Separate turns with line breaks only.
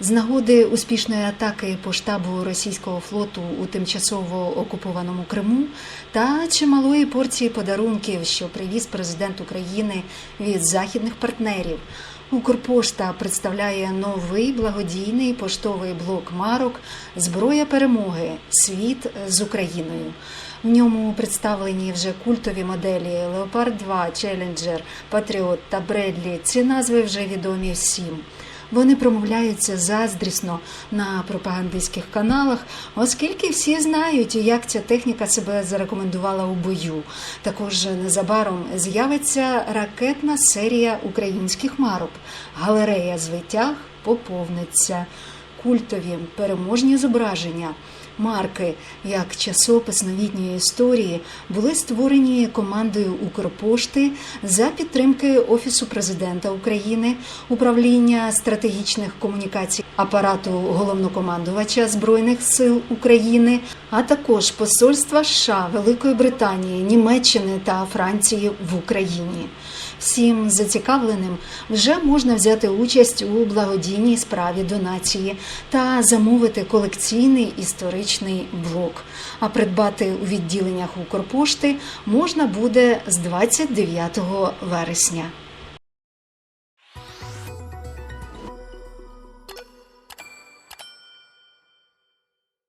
З нагоди успішної атаки по штабу російського флоту у тимчасово окупованому Криму та чималої порції подарунків, що привіз президент України від західних партнерів. Укрпошта представляє новий благодійний поштовий блок марок Зброя перемоги Світ з Україною. В ньому представлені вже культові моделі Леопард 2, Челленджер, Патріот та Бредлі. Ці назви вже відомі всім. Вони промовляються заздрісно на пропагандистських каналах, оскільки всі знають, як ця техніка себе зарекомендувала у бою. Також незабаром з'явиться ракетна серія українських марок. Галерея з витяг поповниться. Культові переможні зображення. Марки як часопис новітньої історії були створені командою Укрпошти за підтримки Офісу президента України, управління стратегічних комунікацій апарату головнокомандувача Збройних сил України, а також посольства США, Великої Британії, Німеччини та Франції в Україні. Всім зацікавленим вже можна взяти участь у благодійній справі донації та замовити колекційний історичний блок. А придбати у відділеннях Укрпошти можна буде з 29 вересня.